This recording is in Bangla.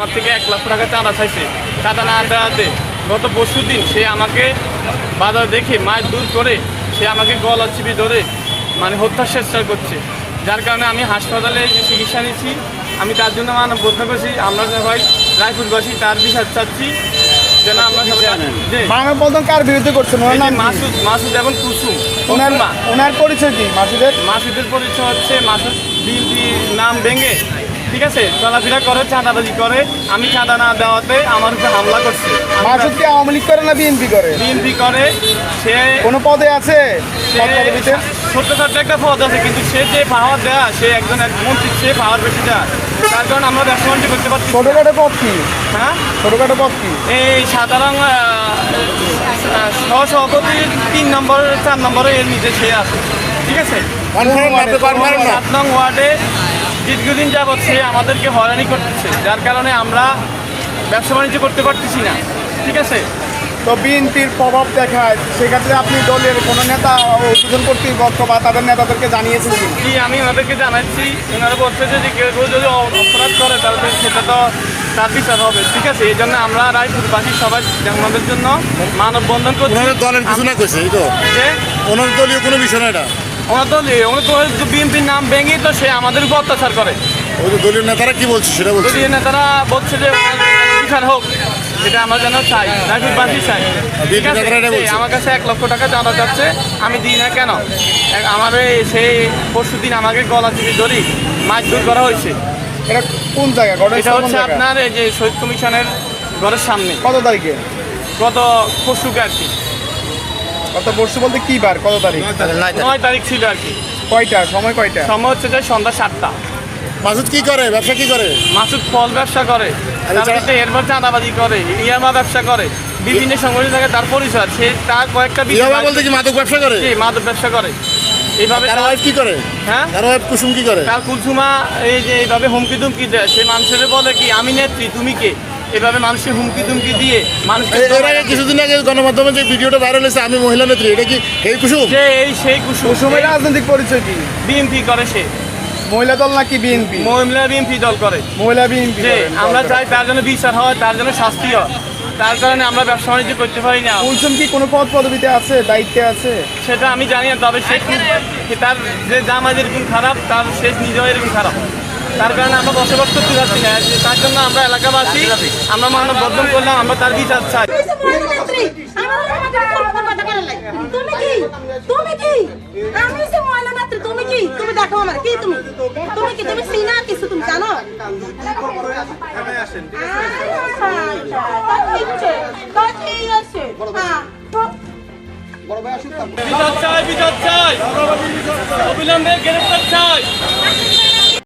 আমার থেকে এক লাখ টাকা চাঁদা চাইছে। চাঁদা না দেওয়াতে গত পরশু দিন সে আমাকে বাজার দেখে মাছ দূর করে সে আমাকে গলা চিপি ধরে মানে হত্যার চেষ্টা করছে। যার কারণে আমি হাসপাতালে যে চিকিৎসা নিচ্ছি আমি তার জন্য মানব বদ্ধ করছি আমরা সবাই রায়পুরবাসী তার বিচার চাচ্ছি যেন আমরা সবাই যে মানব বন্ধন কার বিরুদ্ধে করছেন ওনার নাম মাসুদ মাসুদ এবং কুসুম ওনার কুসুমা। ওনার পরিচয় কি মাসুদের? মাসুদের পরিচয় হচ্ছে মাসুদ বিএনপি নাম ভেঙে ঠিক আছে চলাফেরা করে চাঁদাবাজি করে। আমি চাঁদা না দেওয়াতে আমার উপরে হামলা করছে। মাসুদ কি আওয়ামী লীগ করে না বিএনপি করে? বিএনপি করে সে কোনো পদে আছে? সে পদ পদবিতে ছোট্ট ছোট্ট একটা পদ আছে কিন্তু সে যে পাওয়ার দেয়া সে একজন এক মন্ত্রী সে পাওয়ার বেশি দেয়া। তার কারণে আমরা ব্যবসা বাণিজ্য করতে পারছি। ছোটখাটো পদ কি? হ্যাঁ? ছোটখাটো পদ কি? এই সাধারণ সহসভাপতি তিন নম্বর চার নম্বরে এর নিচে সে আছে। ঠিক আছে? কনফার্ম না, আপনি confirm না। সাত নং ওয়ার্ডে দীর্ঘদিন যাবৎ সে আমাদেরকে হয়রানি করতেছে যার কারণে আমরা ব্যবসা বাণিজ্য করতে পারতেছি না। ঠিক আছে? তো বিএনপির প্রভাব দেখায় সেক্ষেত্রে আপনি দলের কোনো নেতা উদ্বোধন কর্তৃপক্ষ বা তাদের নেতাদেরকে জানিয়েছেন কি? আমি ওনাদেরকে জানাচ্ছি। ওনারা বলছে যে কেউ যদি অপরাধ করে তাহলে সেটা তো তার বিচার হবে। ঠিক আছে? এই জন্য আমরা রায়পুরবাসী সবাই আমাদের জন্য মানববন্ধন করছি। ওনাদের দলের কিছু না কইছে এই তো। ওনার দলীয় কোনো বিষয় না এটা। ওনার তো বিএনপির নাম ভেঙে তো সে আমাদের উপর অত্যাচার করে। ওই যে দলীয় নেতারা কি বলছে সেটা বলছে। যদি নেতারা বলছে যে বিচার হোক এটা আমরা যেন চাই চাই। ঠিক আছে। আমার কাছে এক লক্ষ টাকা চাঁদা যাচ্ছে আমি দিই না কেন? আমার এই সেই পরশু দিন আমাকে গলা চিপি ধরি মাছ দূর করা হয়েছে। এটা কোন জায়গা? এটা হচ্ছে আপনার এই যে শহীদ কমিশনের ঘরের সামনে। কত তারিখে? গত পরশুকে আর কি। কত পরশু বলতে কি বার? কত তারিখ? নয় তারিখ। ছিল আর কি। কয়টা? সময় কয়টা? সময় হচ্ছে যে সন্ধ্যা সাতটা। মাসুদ কি করে? ব্যবসা কি করে? মাসুদ ফল ব্যবসা করে। তারপরে এরপর চাঁদাবাজি করে ইয়ামা ব্যবসা করে বিভিন্ন সংগঠন থাকে তার পরিচয় সে তার কয়েকটা ইয়াবা বলতে কি মাদক ব্যবসা করে? জি, মাদক ব্যবসা করে। এইভাবে তার তার- ওয়াইফ কি করে? হ্যাঁ? তার ওয়াইফ কুসুম কি করে? তার কুলসুমা এই যে এইভাবে হুমকি দুমকি দেয় সে মানুষের বলে কি আমি নেত্রী তুমি কে? এভাবে মানুষের হুমকি দুমকি দিয়ে এর আগে কিছুদিন আগে গণমাধ্যমে যে ভিডিওটা ভাইরাল হয়েছে আমি মহিলা নেত্রী এটা কি এই কুসুম? যে এই সেই কুসুম। কুসুমের রাজনৈতিক পরিচয় কি? বিএনপি করে সে। মহিলা দল নাকি বিএনপি? মহিলা বিএনপি দল করে। মহিলা বিএনপি আমরা চাই তার জন্য বিচার হয় তার জন্য শাস্তি হয়। তার কারণে আমরা ব্যবসা বাণিজ্য করতে পারি না। কুলসুম কি কোনো পদ পদবিতে আছে দায়িত্বে আছে? সেটা আমি জানি না তবে সে তার যে জামাই যেরকম খারাপ তার শেষ নিজেও এরকম খারাপ। তার কারণে আমরা বসবাস করতে পারছি না। তার জন্য আমরা এলাকাবাসী আমরা মানব বর্ধন করলাম আমরা তার বিচার চাই। তুমি কি তুমি কি আমি সে ময়লা নেত্রী তুমি কি তুমি দেখো আমার কি তুমি তুমি কি তুমি সিনা কিছু তুমি জানো বিচার চাই বিচার চাই। অবিলম্বে গ্রেফতার চাই।